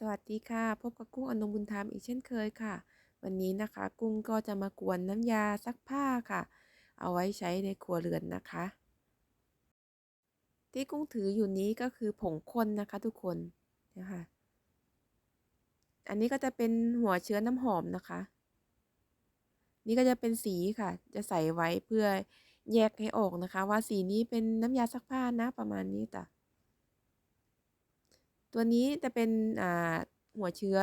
สวัสดีค่ะ พบกับกุ้งอนงบุญธรรมอีกเช่นเคยค่ะ วันนี้นะคะ กุ้งก็จะมากวนน้ำยาซักผ้าค่ะ เอาไว้ใช้ในครัวเรือนนะคะ ที่กุ้งถืออยู่นี้ก็คือผงข้นนะคะทุกคนนะคะอันนี้ก็จะเป็นหัวเชื้อน้ำหอมนะคะ นี่ก็จะเป็นสีค่ะ จะใส่ไว้เพื่อแยกให้ออกนะคะ ว่าสีนี้เป็นน้ำยาซักผ้านะประมาณนี้จ้ะ ตัวนี้จะเป็นหัวเชื้อ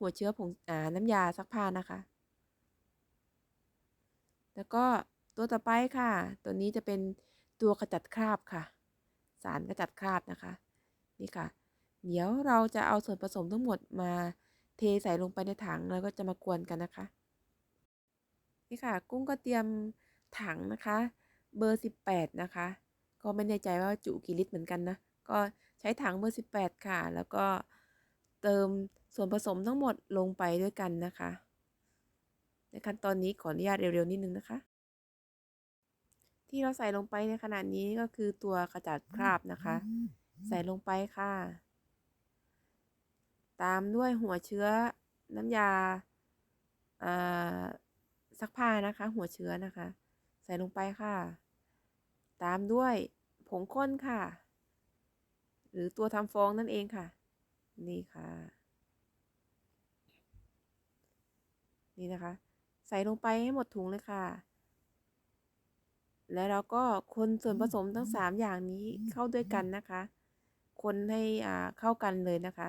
หัวเชื้อผงอน้ำยาซักผ้านะคะ แล้วก็ตัวต่อไปค่ะ ตัวนี้จะเป็นตัวขจัดคราบค่ะ สารขจัดคราบนะคะ นี่ค่ะ เดี๋ยวเราจะเอาส่วนผสมทั้งหมดมาเทใส่ลงไปในถังแล้วก็จะมากวนกันนะคะ นี่ค่ะ กุ้งก็เตรียมถังนะคะ เบอร์ 18 นะคะ ก็ไม่แน่ใจว่าจุกี่ลิตรเหมือนกันนะ ก็ใช้ถังเบอร์ 18 ค่ะ แล้วก็เติมส่วนผสมทั้งหมดลงไปด้วยกันนะคะ ในขั้นตอนนี้ขออนุญาตเร็วๆนิดนึงนะคะ ที่เราใส่ลงไปในขณะนี้ก็คือตัวขจัดคราบนะคะ ใส่ลงไปค่ะ ตามด้วยหัวเชื้อน้ำยาซักผ้านะคะ หัวเชื้อนะคะ ใส่ลงไปค่ะ ตามด้วยผงข้นค่ะ หรือตัวทำฟองนั่นเองค่ะ นี่ค่ะ นี่นะคะ ใส่ลงไปให้หมดถุงเลยค่ะ แล้วเราก็คนส่วนผสมทั้ง 3 อย่างนี้เข้าด้วยกันนะคะ คนให้อ่าเข้ากันเลยนะคะ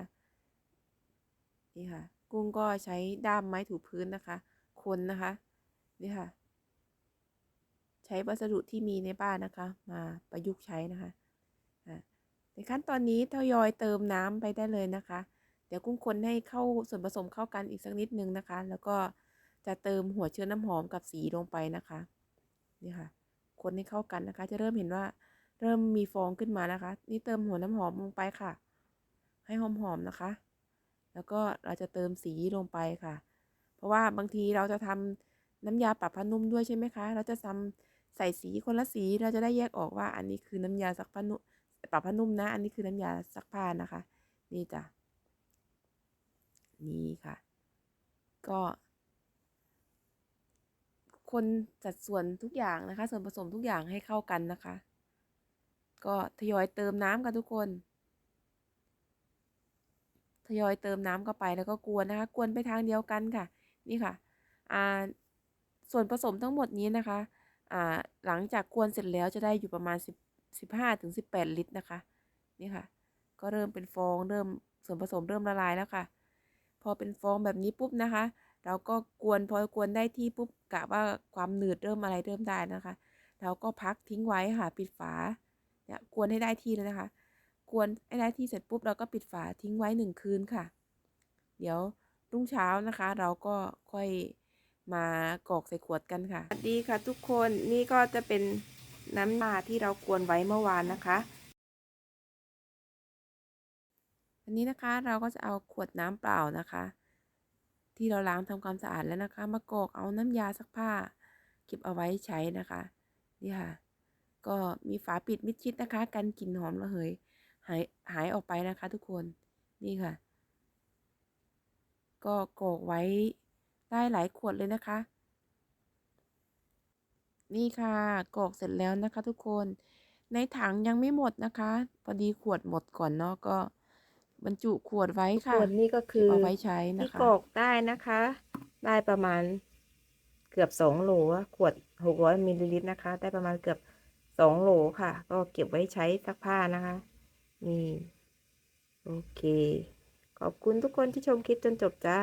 นี่ค่ะ กุ้งก็ใช้ด้ามไม้ถูพื้นนะคะ คนนะคะ นี่ค่ะใช้วัสดุที่มีในบ้านนะคะ มาประยุกต์ใช้นะคะ ในขั้นตอนนี้ทยอยเติมน้ำไปได้เลยนะคะ เดี๋ยวกุ้งคนให้เข้าส่วนผสมเข้ากันอีกสักนิดนึงนะคะ แล้วก็จะเติมหัวเชื้อน้ำหอมกับสีลงไปนะคะนี่ค่ะ คนให้เข้ากันนะคะ จะเริ่มเห็นว่าเริ่มมีฟองขึ้นมานะคะ นี่เติมหัวน้ำหอมลงไปค่ะ ให้หอมๆนะคะ แล้วก็เราจะเติมสีลงไปค่ะ เพราะว่าบางทีเราจะทำน้ำยาปรับผ้านุ่มด้วยใช่ไหมคะ เราจะทำใส่สีคนละสีเราจะได้แยกออกว่าอันนี้คือน้ำยาซักผ้านุ่ม ปรับผ้านุ่มนะ อันนี้คือน้ำยาซักผ้านะคะ นี่จ้ะ นี่ค่ะ ก็ คนจัดส่วนทุกอย่างนะคะ ส่วนผสมทุกอย่างให้เข้ากันนะคะ ก็ทยอยเติมน้ำกันทุกคน ทยอยเติมน้ำเข้าไปแล้วก็กวนนะคะ กวนไปทางเดียวกันค่ะ นี่ค่ะ อ่า ส่วนผสมทั้งหมดนี้นะคะ อ่า หลังจากกวนเสร็จแล้วจะได้อยู่ประมาณ10 15ถึง18 ลิตรนะคะ นี่ค่ะ ก็เริ่มเป็นฟองเริ่มส่วนผสมเริ่มละลายแล้วค่ะ พอเป็นฟองแบบนี้ปุ๊บนะคะ เราก็กวนพอกวนได้ที่ปุ๊บกะว่าความหนืดเริ่มอะไรเริ่มได้นะคะ เราก็พักทิ้งไว้ค่ะปิดฝาเนี่ยกวนให้ได้ที่เลยนะคะ กวนให้ได้ที่เสร็จปุ๊บเราก็ปิดฝาทิ้งไว้หนึ่งคืนค่ะ เดี๋ยวรุ่งเช้านะคะ เราก็ค่อยมากรอกใส่ขวดกันค่ะ สวัสดีค่ะทุกคนนี่ก็จะเป็น น้ำมาที่เรากวนไว้เมื่อวานนะคะอันนี้นะคะเราก็จะเอาขวดน้ำเปล่านะคะ ที่เราล้างทำความสะอาดแล้วนะคะ มากรอกเอาน้ำยาซักผ้า เก็บเอาไว้ใช้นะคะนี่ค่ะ ก็มีฝาปิดมิดชิดนะคะกันกลิ่นหอมระเหยหายหายออกไปนะคะ ทุกคนนี่ค่ะ ก็กรอกไว้ได้หลายขวดเลยนะคะ นี่ค่ะกรอกเสร็จแล้วนะคะทุกคน ในถังยังไม่หมดนะคะ พอดีขวดหมดก่อนเนาะก็ บรรจุขวดไว้ค่ะขวดนี้ก็คือเอาไว้ใช้นะคะที่กรอกได้นะคะ ได้ประมาณเกือบสองโหลขวดหกร้อยมิลลิลิตรนะคะ ได้ประมาณเกือบสองโหลค่ะ ก็เก็บไว้ใช้ซักผ้านะคะ นี่ โอเค ขอบคุณทุกคนที่ชมคลิปจนจบจ้า